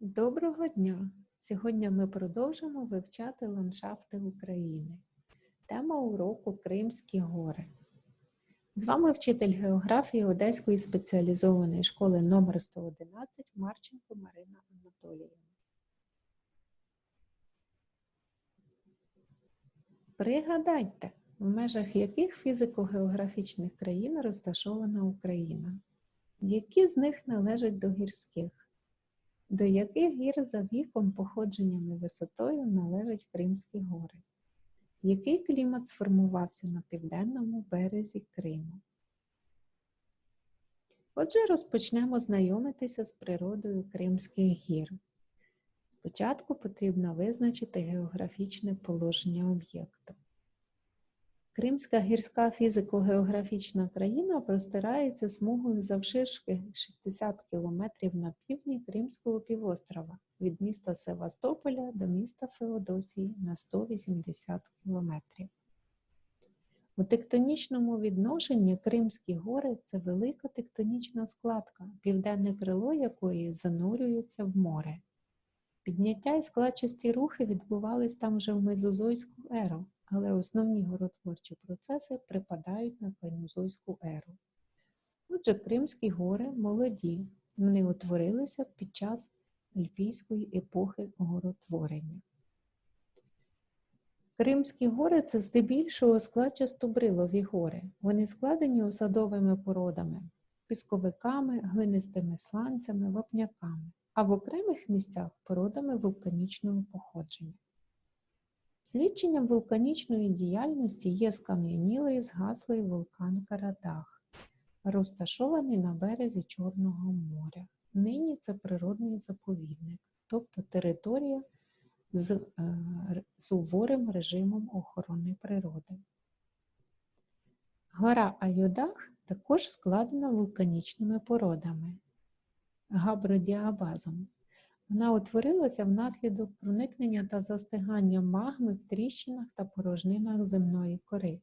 Доброго дня! Сьогодні ми продовжимо вивчати ландшафти України. Тема уроку Кримські гори. З вами вчитель географії Одеської спеціалізованої школи номер 111 Марченко Марина Анатоліївна. Пригадайте, в межах яких фізико-географічних країн розташована Україна? Які з них належать до гірських? До яких гір за віком, походженням і висотою належать Кримські гори? Який клімат сформувався на південному березі Криму? Отже, розпочнемо знайомитися з природою Кримських гір. Спочатку потрібно визначити географічне положення об'єкту. Кримська гірська фізико-географічна країна простирається смугою завширшки 60 км на півдні Кримського півострова від міста Севастополя до міста Феодосії на 180 км. У тектонічному відношенні Кримські гори це велика тектонічна складка, південне крило якої занурюється в море. Підняття і складчасті рухи відбувались там вже в Мезозойську еру, але основні горотворчі процеси припадають на Кайнозойську еру. Отже, Кримські гори молоді, вони утворилися під час Альпійської епохи горотворення. Кримські гори це здебільшого складчасто-брилові гори. Вони складені осадовими породами, пісковиками, глинистими сланцями, вапняками, а в окремих місцях породами вулканічного походження. Свідченням вулканічної діяльності є скам'янілий згаслий вулкан Карадах, розташований на березі Чорного моря. Нині це природний заповідник, тобто територія з е, суворим режимом охорони природи. Гора Аюдах також складена вулканічними породами габродіабазом. Вона утворилася внаслідок проникнення та застигання магми в тріщинах та порожнинах земної кори.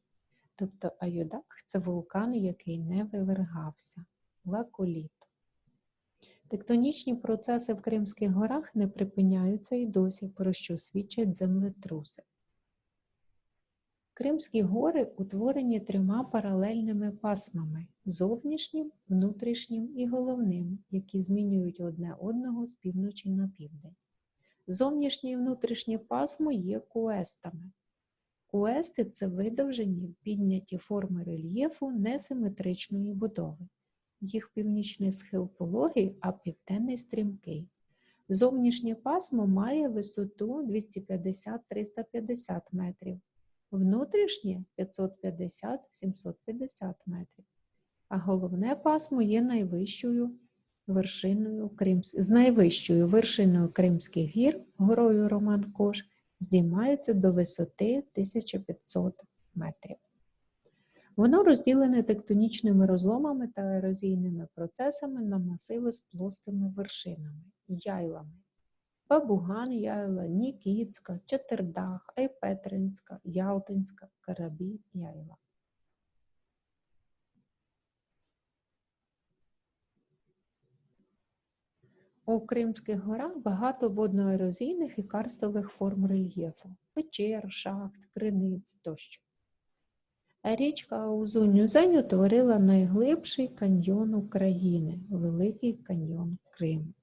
Тобто Аюдак це вулкан, який не вивергався, лаколіт. Тектонічні процеси в Кримських горах не припиняються і досі, про що свідчать землетруси. Кримські гори утворені трьома паралельними пасмами зовнішнім, внутрішнім і головним, які змінюють одне одного з півночі на південь. Зовнішнє і внутрішнє пасмо є куестами. Куести це видовжені, підняті форми рельєфу несиметричної будови. Їх північний схил пологий, а південний стрімкий. Зовнішнє пасмо має висоту 250-350 метрів, внутрішнє 550-750 метрів, а головне пасмо є найвищою вершиною Кримс... з найвищою вершиною Кримських гір, горою Роман Кош, здіймається до висоти 1500 метрів. Воно розділене тектонічними розломами та ерозійними процесами на масиви з плоскими вершинами, яйлами. Бабуган, Яйла, Нікітська, Четердах, Айпетринська, Ялтинська, Карабі, Яйла. У Кримських горах багато водноерозійних і карстових форм рельєфу печер, шахт, криниць тощо. Річка Аузунь-Юзень утворила найглибший каньйон України Великий каньйон Криму.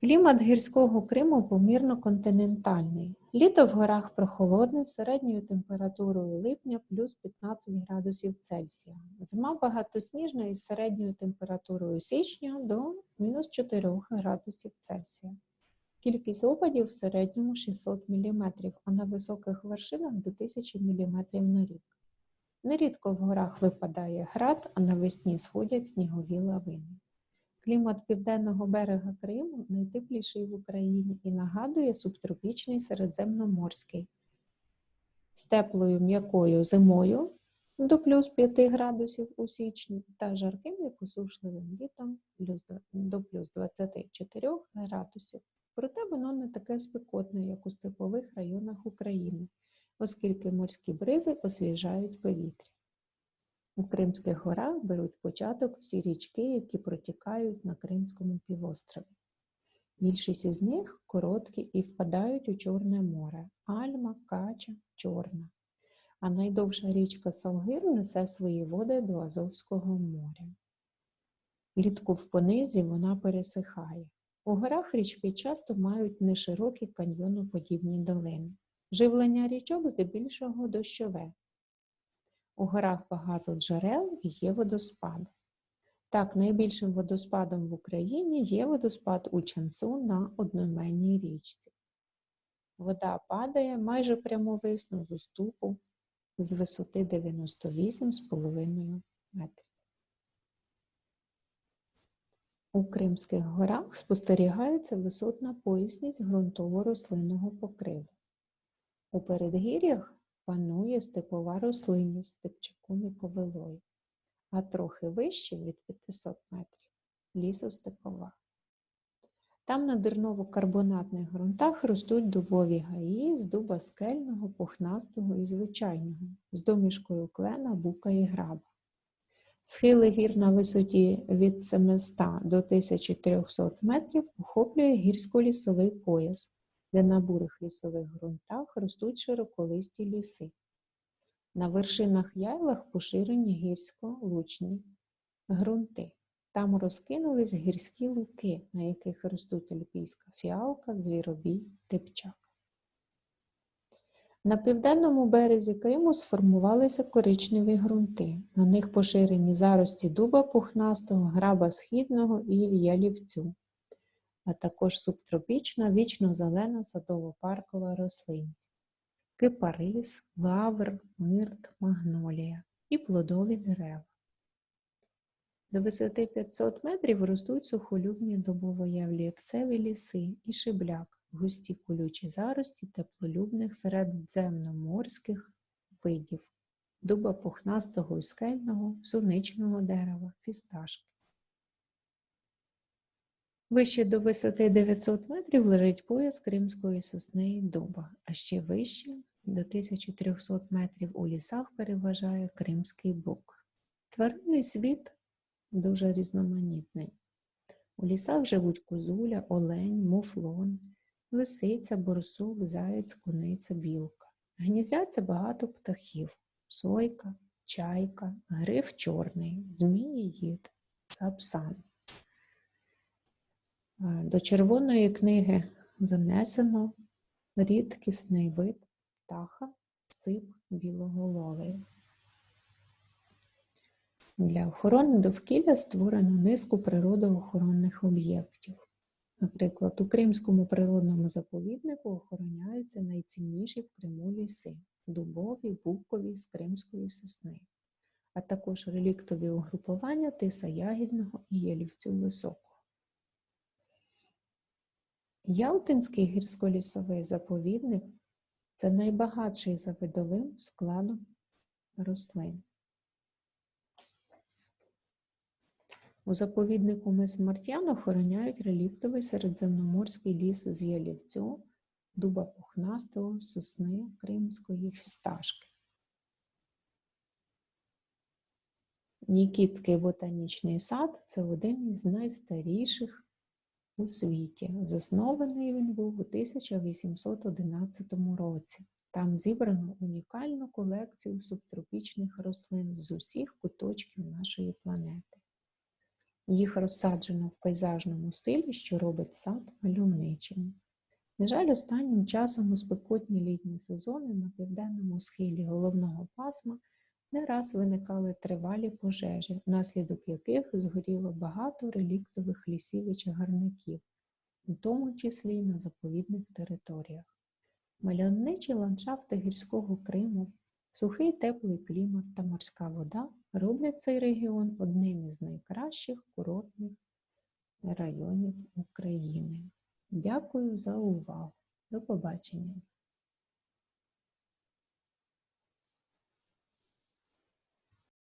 Клімат гірського Криму помірно континентальний. Літо в горах прохолодне з середньою температурою липня плюс 15 градусів Цельсія. Зима багатосніжна із середньою температурою січня до мінус 4 градусів Цельсія. Кількість опадів в середньому 600 мм, а на високих вершинах до 1000 мм на рік. Нерідко в горах випадає град, а навесні сходять снігові лавини. Клімат південного берега Криму найтепліший в Україні і нагадує субтропічний середземноморський з теплою м'якою зимою до плюс 5 градусів у січні та жарким і посушливим літом до плюс 24 градусів. Проте воно не таке спекотне, як у степових районах України, оскільки морські бризи освіжають повітря. У Кримських горах беруть початок всі річки, які протікають на Кримському півострові. Більшість із них короткі і впадають у Чорне море Альма, Кача, Чорна. А найдовша річка Салгир несе свої води до Азовського моря. Влітку в понизі вона пересихає. У горах річки часто мають неширокі каньйоноподібні долини. Живлення річок здебільшого дощове. У горах багато джерел і є водоспади. Так, найбільшим водоспадом в Україні є водоспад у Чансу на одноіменній річці. Вода падає майже прямовисно з уступу з висоти 98,5 метрів. У Кримських горах спостерігається висотна поясність ґрунтово-рослинного покриву. У передгір'ях панує степова рослинність степчаком і ковилою, а трохи вище від 500 метрів лісостепова. Там на дерново-карбонатних ґрунтах ростуть дубові гаї з дуба скельного, пухнастого і звичайного, з домішкою клена, бука і граба. Схили гір на висоті від 700 до 1300 метрів охоплює гірсько-лісовий пояс, де на бурих лісових ґрунтах ростуть широколисті ліси. На вершинах яйлах поширені гірсько-лучні ґрунти. Там розкинулись гірські луки, на яких ростуть альпійська фіалка, звіробій, типчак. На південному березі Криму сформувалися коричневі ґрунти. На них поширені зарості дуба пухнастого, граба східного і ялівцю, а також субтропічна вічно-зелена садово-паркова рослинність, кипарис, лавр, мирт, магнолія і плодові дерева. До висоти 500 метрів ростуть сухолюбні добовоявлівцеві ліси і шибляк, густі колючі зарості теплолюбних середземноморських видів, дуба пухнастого і скельного, суничного дерева, фісташки. Вище до висоти 900 метрів лежить пояс кримської сосни і дуба, а ще вище до 1300 метрів у лісах переважає кримський бук. Тваринний світ дуже різноманітний. У лісах живуть козуля, олень, муфлон, лисиця, борсук, заєць, куниця, білка. Гніздяться багато птахів, сойка, чайка, гриф чорний, зміїїд, сапсан. До червоної книги занесено рідкісний вид птаха, сип білоголовий. Для охорони довкілля створено низку природоохоронних об'єктів. Наприклад, у Кримському природному заповіднику охороняються найцінніші в Криму ліси дубові, букові з кримської сосни, а також реліктові угрупування тиса ягідного і ялівцю високого. Ялтинський гірськолісовий заповідник це найбагатший за видовим складом рослин. У заповіднику мис Мартян охороняють реліктовий середземноморський ліс з ялівцю, дуба пухнастого, сосни, кримської фісташки. Нікітський ботанічний сад це один із найстаріших у світі. Заснований він був у 1811 році. Там зібрано унікальну колекцію субтропічних рослин з усіх куточків нашої планети. Їх розсаджено в пейзажному стилі, що робить сад мальовничим. На жаль, останнім часом у спекотні літні сезони на південному схилі головного пасма не раз виникали тривалі пожежі, внаслідок яких згоріло багато реліктових лісів і чагарників, у тому числі й на заповідних територіях. Мальовничі ландшафти гірського Криму, сухий теплий клімат та морська вода роблять цей регіон одним із найкращих курортних районів України. Дякую за увагу. До побачення!